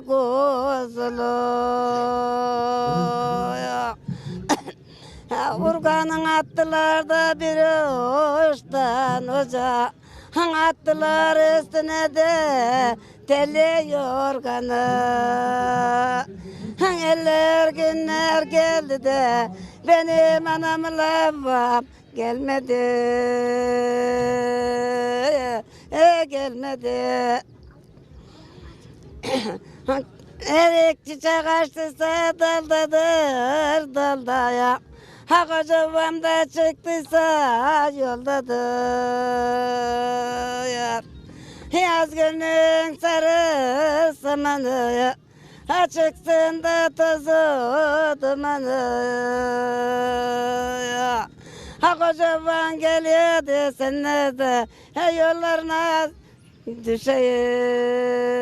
kuzulu. Urganın attılar da bir uçtan uca. Attılar üstüne de teli yorganı Eller günler geldi de benim anamla babam gelmedi. E, gelmedi Erik çiçek açtıysa daldadır dalda ya. Ha kocam da çıktıysa yoldadır ya Yaz günün sarı samanı Ha çıksın da tozu dumanı Ha kocaman geliyor desinler de He yollarına düşeyim